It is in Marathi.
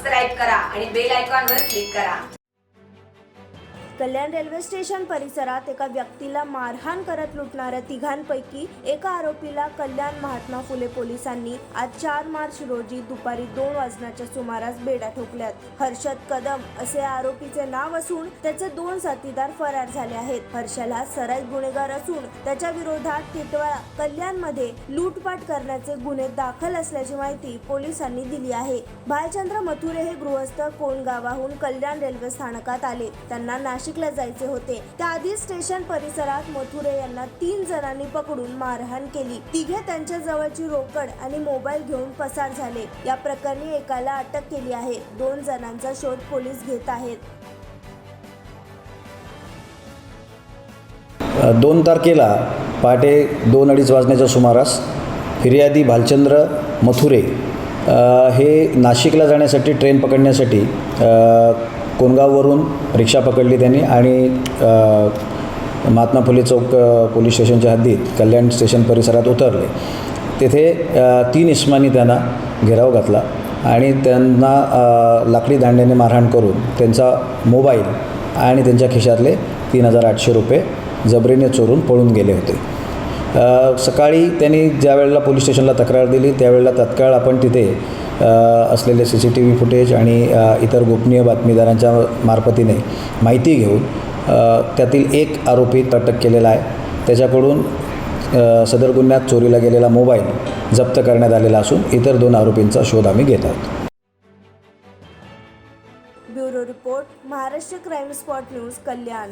सबस्क्राईब करा आणि बेल आयकॉनवर क्लिक करा. कल्याण रेल्वे स्टेशन परिसरात एका व्यक्तीला मारहाण करत लुटणाऱ्या तिघांपैकी एका आरोपीला कल्याण महात्मा फुले पोलिसांनी आज चार मार्च रोजी दुपारी दोन वाजण्याच्या सुमारास बेड्या ठोकल्यात. हर्षद कदम असे आरोपीचे नाव असून त्याचे दोन साथीदार फरार झाले आहेत. हर्षला हा सराईत गुन्हेगार असून त्याच्या विरोधात टिटवाळा कल्याणमध्ये लूटपाट करण्याचे गुन्हे दाखल असल्याची माहिती पोलिसांनी दिली आहे. भालचंद्र मथुरे हे गृहस्थ कोण गावाहून कल्याण रेल्वे स्थानकात आले. त्यांना नाशिकला जायचे होते. त्याआधी स्टेशन परिसरात मथुरे यांना तीन जणांनी पकडून मारहाण केली. तिघे त्यांच्या जवळची रोकड आणि मोबाईल घेऊन पसार झाले. या प्रकरणी एकाला अटक केली आहे. दोन जणांचा शोध पोलीस घेत आहेत. दोन तारखेला पहाटे दोन अडीच वाजण्याच्या सुमारास फिर्यादी भालचंद्र मथुरे हे नाशिकला जाण्यासाठी ट्रेन पकडण्यासाठी कोणगाववरून रिक्षा पकडली त्यांनी आणि महात्मा फुले चौक पोलीस स्टेशनच्या हद्दीत कल्याण स्टेशन परिसरात उतरले. तेथे तीन इस्मानी त्यांना घेराव घातला आणि त्यांना लाकडी दांड्याने मारहाण करून त्यांचा मोबाईल आणि त्यांच्या खिशातले तीन हजार आठशे रुपये जबरीने चोरून पळून गेले होते. सकाळी त्यांनी ज्या वेळेला पोलीस स्टेशनला तक्रार दिली त्यावेळेला तत्काळ आपण तिथे असलेले C C T V footage आणि इतर गोपनीय बातमीदारांच्या मार्फतीने माहिती घेऊन त्यातील एक आरोपी अटक केलेला आहे. त्याच्याकडून सदर गुन्ह्यात चोरीला गेलेला मोबाईल जप्त करण्यात आलेला असून इतर दोन आरोपींचा शोध आम्ही घेत आहोत. Bureau report Maharashtra crime spot news Kalyan.